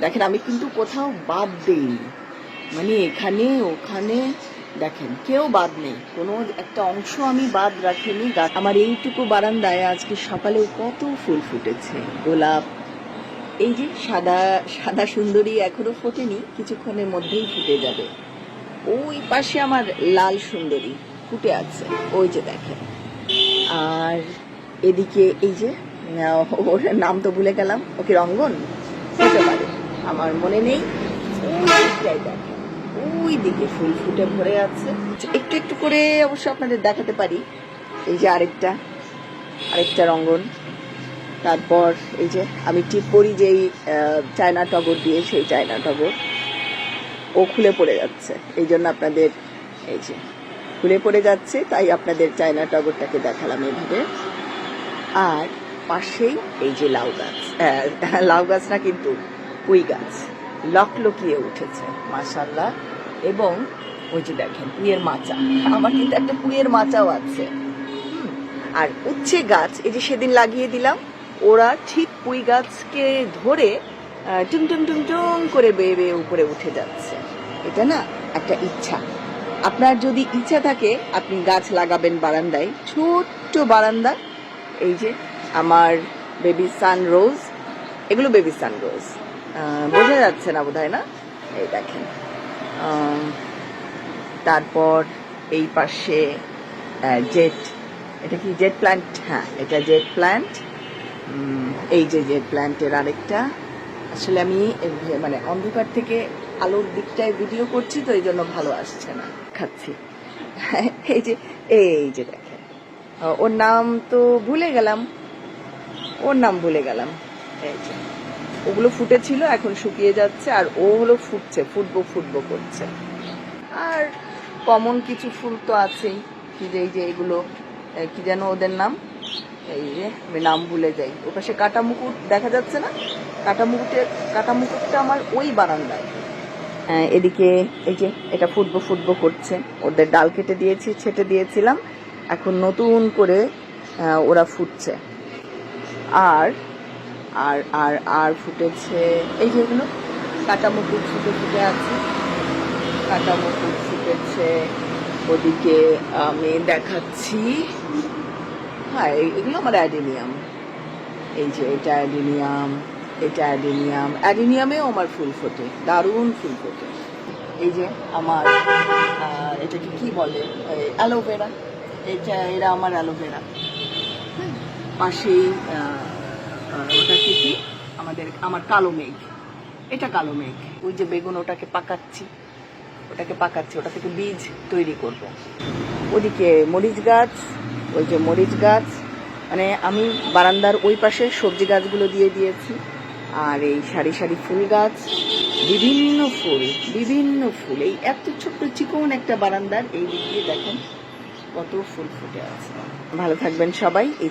দেখেন, আমি কিন্তু কোথাও বাদ দেইনি। মানে এখানে, ওখানে, দেখেন, কেউ বাদ নেই। কোনো একটা অংশ আমি বাদ রাখিনি। আমার এইটুকু বারান্দায় আজকে সকালেও কত ফুল ফুটেছে। গোলাপ, এই যে সাদা সাদা সুন্দরী এখনও ফোটেনি, কিছুক্ষণের মধ্যেই ফুটে যাবে। ওই পাশে আমার লাল সুন্দরী ফুটে আছে। ওই যে দেখেন। আর এদিকে এই যে ওর নাম তো ভুলে গেলাম। ওকে রঙ্গন? হতে পারে। আমার মনে নেই। ওই দিকে ফুল ফুটে ভরে আছে। একটু একটু করে অবশ্য আপনাদের দেখাতে পারি। এই যে আরেকটা আরেকটা রঙ্গন। তারপর এই যে আমি টিপ করি যেই চায়না টগর দিয়ে সেই চায়না টগর। ও খুলে পড়ে যাচ্ছে। এই জন্য আপনাদের, এই যে, খুলে পড়ে যাচ্ছে, তাই আপনাদের চায়না টগরটাকে দেখালাম এভাবে। আর পাশেই এই যে লাউ গাছ। লাউ গাছ না কিন্তু পুঁই গাছ। লকলকিয়ে উঠেছে মাশাল্লাহ এবং ওই যে দেখেন পুঁয়ের মাচা। আমার কিন্তু একটা পুঁয়ের মাচাও আছে। আর উচ্ছে গাছ এই যে সেদিন লাগিয়ে দিলাম ওরা ঠিক পুঁই গাছকে ধরে আহ, টুং টুং টুং টুং করে বেয়ে বেয়ে উপরে উঠে যাচ্ছে। এটা না একটা ইচ্ছা। আপনার যদি ইচ্ছা থাকে আপনি গাছ লাগাবেন বারান্দায়। ছোট্ট বারান্দা। এই যে আমার বেবি সান রোজ এগুলো বেবি সান রোজ বোঝা যাচ্ছে না বোধহয়, না? এই দেখেন। তারপর এই পাশে জেট এটা কি জেট প্ল্যান্ট হ্যাঁ এটা জেট প্ল্যান্ট এই যে জেট প্ল্যান্টের আরেকটা। আসলে আমি মানে অন্ধকার থেকে আলোর দিকটায় ভিডিও করছি, তো এই জন্য ভালো আসছে না। খাচ্ছি। এই যে এই যে দেখেন। ওর নাম তো ভুলে গেলাম। ওর নাম ভুলে গেলাম। এই যে। ওগুলো ফুটেছিল, এখন শুকিয়ে যাচ্ছে, আর ও হলো ফুটছে, ফুটবো ফুটবো করছে। আর কমন কিছু ফুল তো আছেই যে যে এগুলো কি যেন ওদের নাম? এই যে, আমি নাম ভুলে যাই। ও পাশে কাটা মুকুট দেখা যাচ্ছে না? কাটা মুকুটের কাটা মুকুটটা আমার ওই বারান্দায়। এদিকে এই যে, এটা ফুটবো ফুটবো করছে। ওদের ডাল কেটে দিয়েছি, ছেটে দিয়েছিলাম। এখন নতুন করে ওরা ফুটছে। আর আর আর আর ফুটেছে, এই যেগুলো কাটা মুকুট ফুটে ফুটে আছে। কাটা মুকুট ফুটেছে, ওদিকে আমি দেখাচ্ছি। হ্যাঁ এগুলো আমার অ্যাডিনিয়াম। এই যে এটা অ্যাডিনিয়াম এটা অ্যাডিনিয়াম। অ্যাডিনিয়ামেও আমার ফুল ফোটে, দারুণ ফুল ফোটে। এই যে আমার এটাকে কি বলে? অ্যালোভেরা, এটা, এরা আমার অ্যালোভেরা। পাশেই আহ, ওটাকে কি? আমাদের আমার কালো মেঘ। এটা কালো মেঘ। ওই যে বেগুন ওটাকে পাকাচ্ছি। ওটাকে পাকাচ্ছি ওটা থেকে বীজ তৈরি করব। ওদিকে মরিচ গাছ ওই যে মরিচ গাছ। মানে আমি বারান্দার ওই পাশে সবজি গাছগুলো দিয়ে দিয়েছি। আর এই সারি সারি ফুল গাছ বিভিন্ন ফুল বিভিন্ন ফুল। এই এত ছোট্ট চিকন একটা বারান্দার এই দিক দিয়ে দেখেন কত ফুল ফুটে আছে। ভালো থাকবেন সবাই।